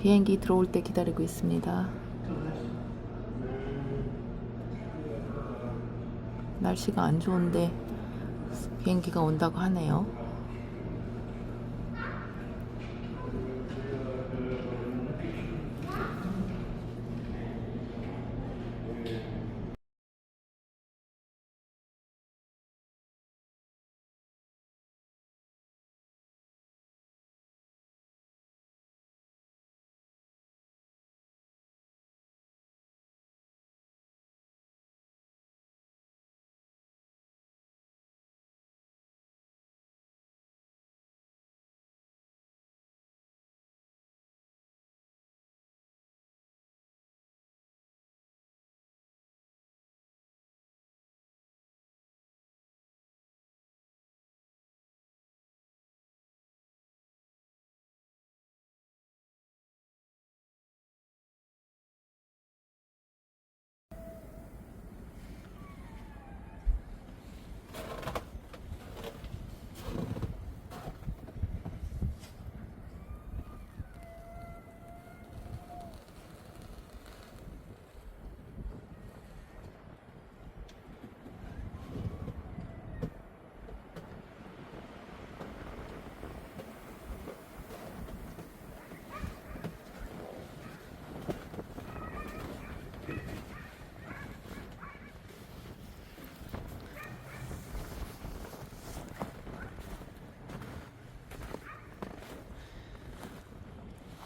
비행기 들어올 때 기다리고 있습니다. 날씨가 안 좋은데 비행기가 온다고 하네요.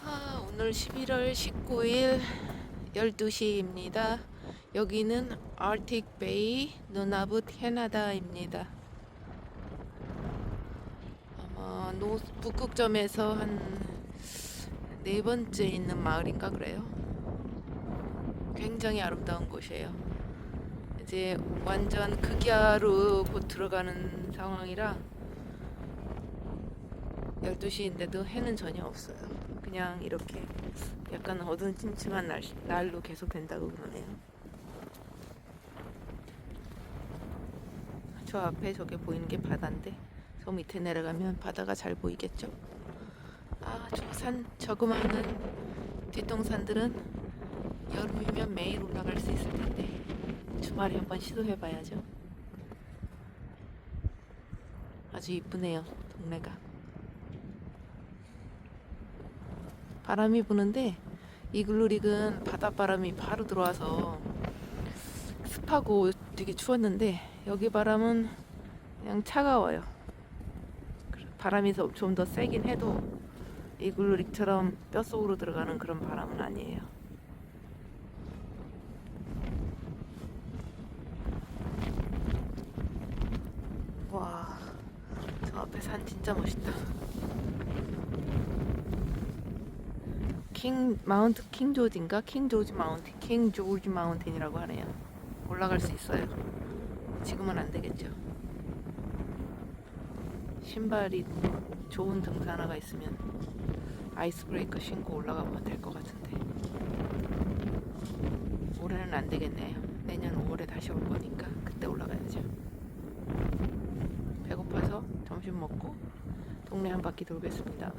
아, 오늘 11월 19일 12시입니다. 여기는 아르틱 베이 누나붓 캐나다입니다. 아마 노 북극점에서 한 네 번째 있는 마을인가 그래요. 굉장히 아름다운 곳이에요. 이제 완전 극야로 곧 들어가는 상황이라 12시인데도 해는 전혀 없어요. 그냥 이렇게 약간 어두침침한 날, 날로 계속 된다고 그러네요. 저 앞에 저게 보이는 게 바다인데 저 밑에 내려가면 바다가 잘 보이겠죠? 아, 저 산 저그마한 뒷동산들은 여름이면 매일 올라갈 수 있을 텐데 주말에 한번 시도해봐야죠. 아주 이쁘네요, 동네가. 바람이 부는데 이글루릭은 바닷바람이 바로 들어와서 습하고 되게 추웠는데 여기 바람은 그냥 차가워요. 바람이 좀 더 세긴 해도 이글루릭처럼 뼛속으로 들어가는 그런 바람은 아니에요. 와, 저 앞에 산 진짜 멋있다. 킹 마운트 킹 조지인가 킹 조지 마운틴 킹 조지 마운틴이라고 하네요. 올라갈 수 있어요. 지금은 안 되겠죠. 신발이 좋은 등산화가 있으면 아이스 브레이커 신고 올라가면 될 것 같은데 올해는 안 되겠네요. 내년 5월에 다시 올 거니까 그때 올라가야죠. 배고파서 점심 먹고 동네 한 바퀴 돌겠습니다.